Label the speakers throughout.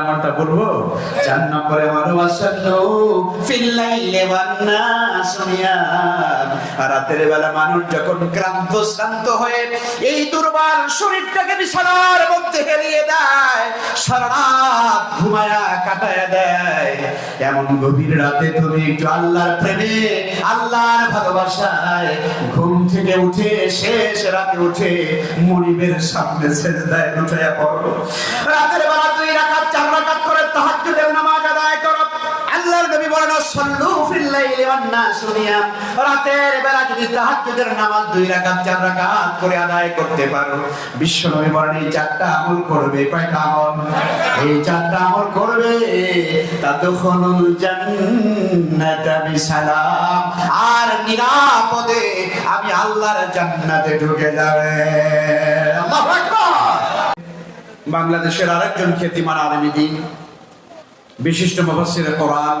Speaker 1: আমারটা বলব? চার নম্বরে ফিল্লাইলে। রাতের বেলা মানুষ যখন ক্লান্ত, শ্রান্ত হয়ে এই দুর্বল শরীরটাকে বিছানার মধ্যে ফেলিয়ে দেয় সারা রাত ঘুমায়া কাটায়া দেয়। এমন গভীর রাতে তুমি একটু আল্লাহর প্রেমে, আল্লাহর ভালোবাসায় ঘুম থেকে উঠে, শেষ রাতে উঠে মনিবের সামনে সেজদায় উঠে পড়ো। রাতের ওয়ান নাস রাতের বেলা যদি তাহাজ্জুদের নামাজ দুই রাকাত, চার রাকাত করে আদায় করতে পারো। বলেন, এই চারটা আমল করবে কয়টা আমল? এই চারটা আমল করবে আর নিরাপদে আমি আল্লাহর জান্নাতে ঢুকে যাবে। বাংলাদেশের আরেকজন খ্যাতিমান আলমী দিন, বিশিষ্ট মুফাসসির কোরআন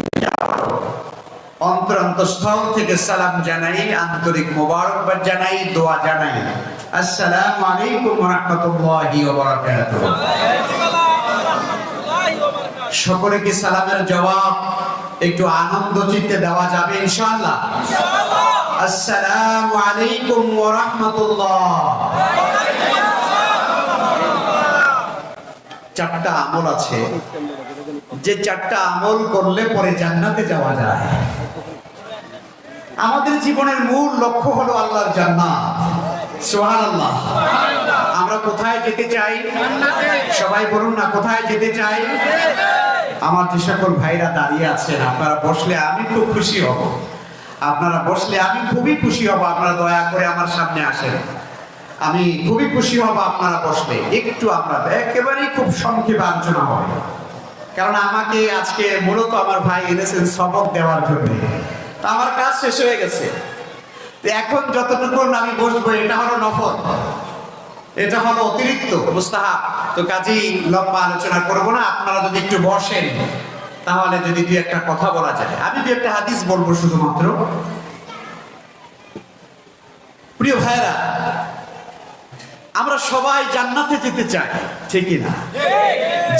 Speaker 1: অন্তঃস্থল থেকে সালাম জানাই, আন্তরিক মোবারকবাদ জানাই, দোয়া জানাই। আসসালামু আলাইকুম রাহমাতুল্লাহি সকলে কি সালামের জবাব, একটু আনন্দ চিত্তে দেওয়া যাবে ইনশাআল্লাহ? আসসালামু আলাইকুম ওয়া রাহমাতুল্লাহ। চারটা আমল আছে। যে চারটা আমল করলে পরে জান্নাতে যাওয়া যায়। আমাদের জীবনের মূল লক্ষ্য হলো আল্লাহর জান্নাত। আমরা কোথায় যেতে চাই? সবাই বলুন না, কোথায় যেতে চাই? আমার যে সকল ভাইরা দাঁড়িয়ে আছেন, আপনারা বসলে আমি খুব খুশি হব। আপনারা বসলে আমি খুবই খুশি হব, আপনারা দয়া করে আমার সামনে আসেন। আমি খুবই খুশি হব আপনারা বসলে, একটু আমরা একেবারেই খুব সংক্ষেপে আলোচনা হবে। কারণ আমাকে আজকে মূলত আমার ভাই এনেছেন সবক দেওয়ার জন্য। আমার কাজ শেষ হয়ে গেছে। এখন যতটুকু আমি বসবো, এটা হলো নফল। এটা হলো অতিরিক্ত, মুস্তাহাব। তো কাজেই লম্বা আলোচনা করব না, আপনারা যদি একটু বসেন, তাহলে যদি দুই একটা কথা বলা যায়। আমি দুই একটা হাদিস বলব শুধুমাত্র। প্রিয় ভাইরা আমরা সবাই জান্নাতে যেতে চাই ঠিকই না?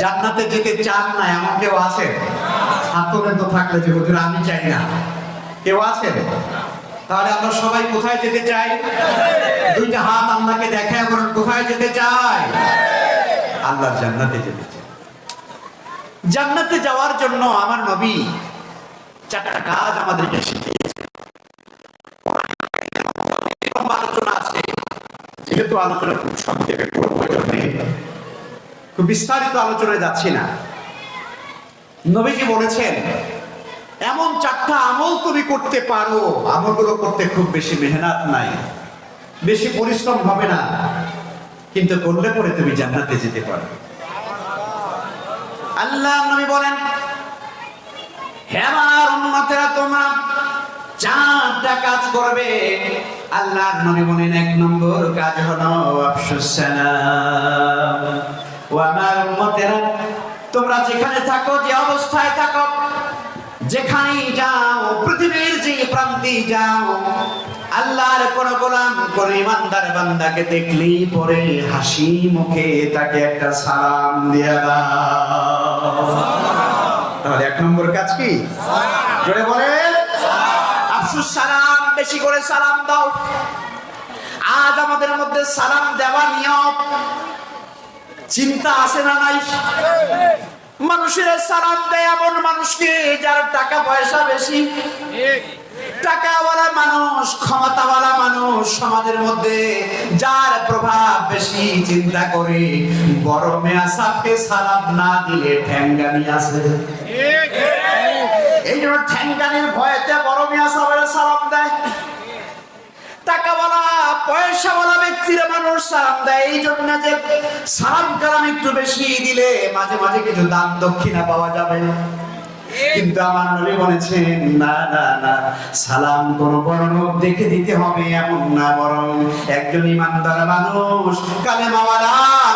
Speaker 1: জান্নাতে যেতে চান না, এমন কেউ আছে হাত তো থাকলে যে হুজুর, আমি চাই না। কেউ আছে তাহলে আমরা সবাই কোথায় যেতে চাই? দুইটা হাত আল্লাহকে দেখায় বলেন, কোথায় যেতে চাই? আল্লাহর জান্নাতে যেতে চাই। জান্নাতে যাওয়ার জন্য আমার নবী চারটা কাজ আমাদেরকে শিখিয়েছে আলোচনা আছে, যেহেতু আলোচনা খুব সংক্ষেপে খুব বিস্তারিত আলোচনায় যাচ্ছি না। নবীজি বলেছেন এমন চারটা আমল তুমি করতে পারো। আমলগুলো করতে খুব বেশি মেহনত নাই। বেশি পরিশ্রম হবে না। কিন্তু করলে পরে তুমি জান্নাতে যেতে পারো। আল্লাহ নবী বলেন, হে আমার উম্মতেরা, তোমরা চারটা কাজ করবে। আল্লাহ নবী বলেন, এক নম্বর কাজ হলো আফসুস ও আমার উম্মতেরা, তোমরা যেখানে থাকো, যে অবস্থায় থাকো যেখানেই যাও, পৃথিবীর যে প্রান্তে যাও, আল্লাহর কোন গোলাম, কোন ইমানদার বান্দাকে দেখলেই পরে হাসি মুখে তাকে একটা সালাম দিয়া দাও। তাহলে এক নম্বর কাজ কি? জোরে বলে আফসুস, সালাম, বেশি করে সালাম দাও। আজ আমাদের মধ্যে সালাম দেওয়া নিয়ম। চিন্তা আছে না নাই? মানুষের সালাম দেয় এমন মানুষকে যার টাকা পয়সা বেশি। টাকাওয়ালা মানুষ, ক্ষমতাওয়ালা মানুষ সমাজের মধ্যে যার প্রভাব বেশি চিন্তা করে। বড় মেয়া সাহকে সালাম না দিলে ঠ্যাঙ্গানি আছে। এই জন্য ঠ্যাঙ্গানির ভয়েতে বড় মিয়া সাহেবের সালাম দেয়। টাকাওয়ালা পয়সাওয়ালা ব্যক্তিরা মানুষ সালাম দেয়। এই জন্য যে সালাম কালাম একটু বেশি দিলে মাঝে মাঝে কিছু দান দক্ষিণা পাওয়া যাবে। কিন্তু আমার নবী বলেছেন, না না না, সালাম কোন লোক দেখে দিতে হবে এমন না, বরং একজন ইমানদার মানুষ, কালেমাওয়ালা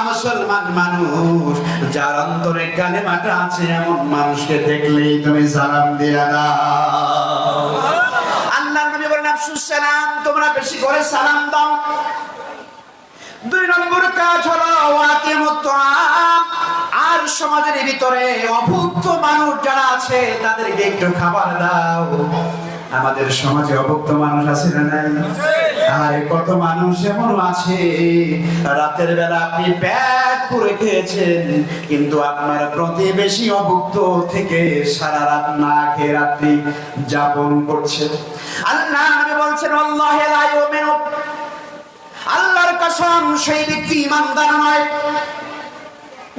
Speaker 1: মুসলমান মানুষ, যার অন্তরে কালেমাটা আছে, এমন মানুষকে দেখলেই তুমি সালাম দিয়া দাও আল্লাহ নবী বলেন আফসুস সালাম, তোমরা বেশি করে সালাম দাও। দুই নম্বর কাজ হলো আর সমাজের ভিতরে অভুক্ত মানুষ যারা আছে, তাদেরকে একটু খাবার দাও। আমাদের সমাজে অভুক্ত মানুষ আছে না নাই? আরে, কত মানুষ এমন আছে। রাতের বেলা আপনি পেট করে খেয়েছেন, কিন্তু আপনার প্রতিবেশী অভুক্ত থেকে সারা রাত না খেয়ে রাত্রি যাপন করছে। আল্লাহ বলছেন, আল্লাহ আল্লাহর কসম, সেই ব্যক্তি ইমানদার নয়।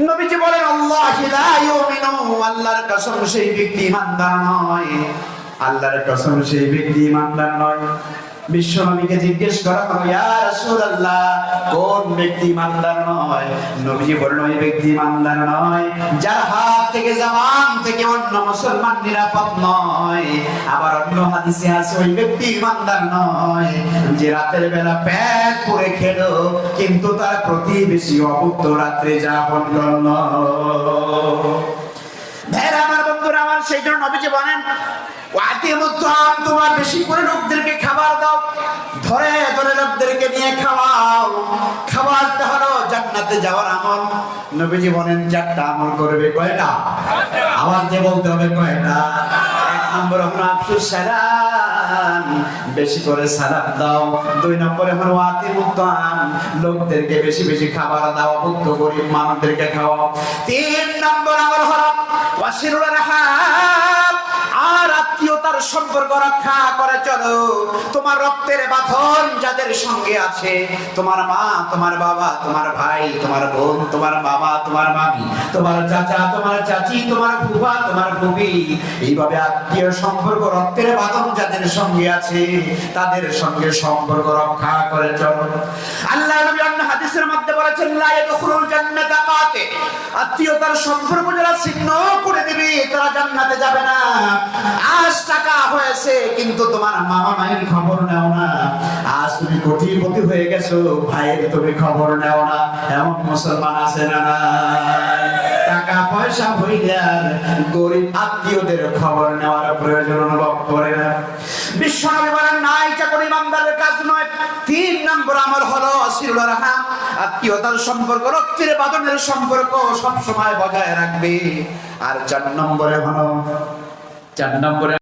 Speaker 1: নবীজি বলেন, আল্লাহ আল্লাহর কসম, সেই ব্যক্তি ইমানদার নয়। আল্লাহর কসম, সেই ব্যক্তি ইমানদার নয়। বিশ্ব নবীকে জিজ্ঞেস করা হলো, ইয়া রাসূলুল্লাহ, কোন ব্যক্তি ইমানদার নয়? নবীজি বলেন ওই ব্যক্তি ইমানদার নয়, যার হাত থেকে জামান থেকে অন্য মুসলমান নিরাপদ নয়, আবার অন্য হাদিসে আছে, ওই ব্যক্তি ইমানদার নয়, যে রাতের বেলা পেট পুরে খেলো, কিন্তু তার প্রতিবেশী অভুক্ত রাত্রে যাপন করল ভাইরা, আমার বন্ধুরা, আমার সেই জন্য নবীজি বলেন ওয়াতি মুত্তাম তোমার বেশি করে লোকদেরকে খাবার দাও। ধরে ধরে লোকদেরকে নিয়ে খাওয়াও। হলো জান্নাতে যাওয়ার আমল। নবীজি বলেন, চারটা আমল করবে কয়টা? দিয়ে বলতে হবে কয়টা? নম্বর হলো আফসুস সালাম। বেশি করে সালাম দাও। দুই নম্বরে হলো ওয়াতি মুত্তাম লোকদেরকে বেশি বেশি খাবার দাও। মুক্ত গরিব মানুষদেরকে খাওয়াও। তিন নম্বর আমল হলো ওয়াসিরুল আত্মীয়তার সম্পর্ক রক্ষা করে চলো। তোমার রক্তের বাঁধন যাদের সঙ্গে আছে, তোমার মা, তোমার বাবা, তোমার ভাই, তোমার বোন, তোমার বাবা, তোমার মামি, তোমার চাচা, তোমার চাচি, তোমার ফুফা, তোমার ফুবি এইভাবে আত্মীয় সম্পর্ক, রক্তের বাঁধন যাদের সঙ্গে আছে, তাদের সঙ্গে সম্পর্ক রক্ষা করে চলো। আল্লাহ হাদিসের মধ্যে বলেছেন আত্মীয়তার সম্পর্ক যারা ছিন্ন করে দিবে, তারা জান্নাতে যাবে না। আজ টাকা কিন্তু তোমার মামা মায়ের খবর নেও না। আজ তুমি কোটিপতি হয়ে গেছো, ভাইয়ের তুমি খবর নেও না। এমন মুসলমান আছে না নাই? টাকা পয়সা হইলে আর গরিব আত্মীয়দের খবর নেওয়ার প্রয়োজন অনুভব করে না। বিশ্বনবী বলেন না এটা কাজ নয়। তিন নম্বর আমল হলো আত্মীয়তার সম্পর্ক, রক্তের বাদনের সম্পর্ক সব সময় বজায় রাখবে। আর চার নম্বরে হলো চার নম্বরে